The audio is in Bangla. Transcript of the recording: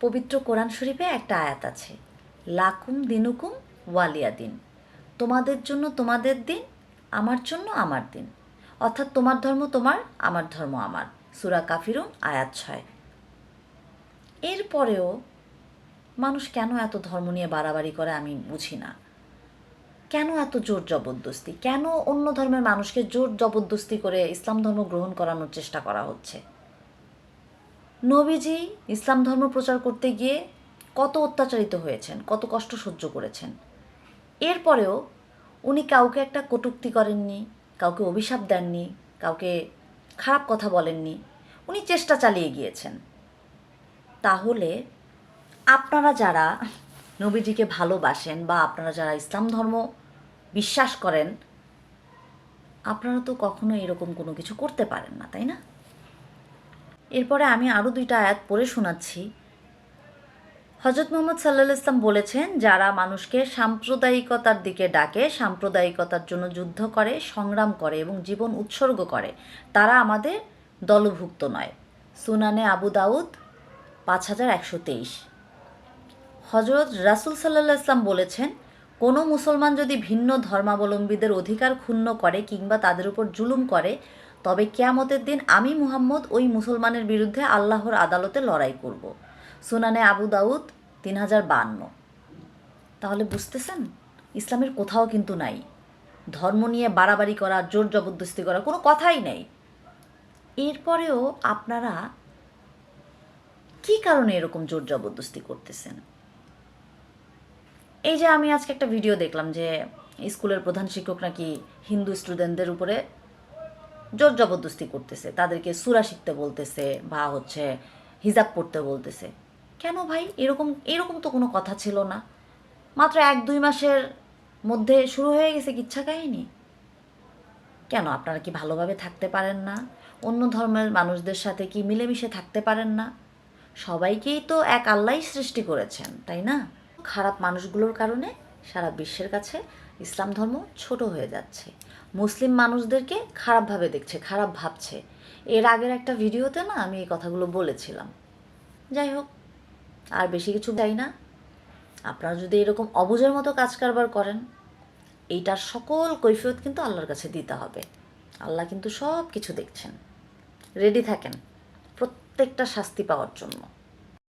পবিত্র কোরআন শরীফে একটা আয়াত আছে। লাকুম দিনুকুম ওয়ালিয়া দিন। তোমাদের জন্য তোমাদের দিন, আমার জন্য আমার দিন। অর্থাৎ তোমার ধর্ম তোমার, আমার ধর্ম আমার। সুরা কাফিরুন, আয়াত ছয়। এরপরেও মানুষ কেন এত ধর্ম নিয়ে বাড়াবাড়ি করে আমি বুঝি না। কেন এত জোর জবরদস্তি? কেন অন্য ধর্মের মানুষকে জোর জবরদস্তি করে ইসলাম ধর্ম গ্রহণ করানোর চেষ্টা করা হচ্ছে? নবীজি ইসলাম ধর্ম প্রচার করতে গিয়ে কত অত্যাচারিত হয়েছেন, কত কষ্ট সহ্য করেছেন। এরপরেও উনি কাউকে একটা কটূক্তি করেননি, কাউকে অভিশাপ দেননি, কাউকে খারাপ কথা বলেননি, উনি চেষ্টা চালিয়ে গিয়েছেন। তাহলে আপনারা যারা নবীজিকে ভালোবাসেন বা আপনারা যারা ইসলাম ধর্ম বিশ্বাস করেন, আপনারা তো কখনো এরকম কোনো কিছু করতে পারেন না, তাই না? এরপরে আমি আরও দুইটা আয়াত পড়ে শোনাচ্ছি। হজরত মোহাম্মদ সাল্লাহ ইসলাম বলেছেন, যারা মানুষকে সাম্প্রদায়িকতার দিকে ডাকে, সাম্প্রদায়িকতার জন্য যুদ্ধ করে, সংগ্রাম করে এবং জীবন উৎসর্গ করে, তারা আমাদের দলভুক্ত নয়। সুনানে আবু দাউদ পাঁচ হাজার একশো তেইশ। হজরত রাসুল সাল্লাহ ইসলাম বলেছেন, কোনো মুসলমান যদি ভিন্ন ধর্মাবলম্বীদের অধিকার ক্ষুণ্ণ করে কিংবা তাদের উপর জুলুম করে তবে কেয়ামতের দিন আমি মুহাম্মদ ওই মুসলমানের বিরুদ্ধে আল্লাহর আদালতে লড়াই করব। সুনানে আবু দাউদ তিন হাজার বান্ন। তাহলে বুঝতেছেন? ইসলামের কোথাও কিন্তু নাই। ধর্ম নিয়ে বাড়াবাড়ি করা, জোর জবরদস্তি করা কোনো কথাই নেই। এরপরেও আপনারা কী কারণে এরকম জোর জবরদস্তি করতেছেন? এই যে আমি আজকে একটা ভিডিও দেখলাম যে স্কুলের প্রধান শিক্ষক নাকি হিন্দু স্টুডেন্টদের উপরে জোর জবরদস্তি করতেছে, তাদেরকে সুরা শিখতে বলতেছে বা হচ্ছে হিজাব পড়তে বলতেছে। কেন ভাই? এরকম এরকম তো কোনো কথা ছিল না। মাত্র এক, দুই মাসের মধ্যে শুরু হয়ে গেছে কিচ্ছা কাহিনী? কেন আপনারা কি ভালোভাবে থাকতে পারেন না? অন্য ধর্মের মানুষদের সাথে কি মিলেমিশে থাকতে পারেন না? সবাইকেই তো এক আল্লাহই সৃষ্টি করেছেন, তাই না? খারাপ মানুষগুলোর কারণে সারা বিশ্বের কাছে ইসলাম ধর্ম ছোট হয়ে যাচ্ছে। মুসলিম মানুষদেরকে খারাপভাবে দেখছে, খারাপ ভাবছে। এর আগের একটা ভিডিওতে না আমি এই কথাগুলো বলেছিলাম। যাই হোক, আর বেশি কিছু চাই না। আপনারা যদি এরকম অবুঝের মতো কাজ কারবার করেন, এইটার সকল কৈফিয়ত কিন্তু আল্লাহর কাছে দিতে হবে। আল্লাহ কিন্তু সব কিছু দেখছেন। রেডি থাকেন প্রত্যেকটা শাস্তি পাওয়ার জন্য।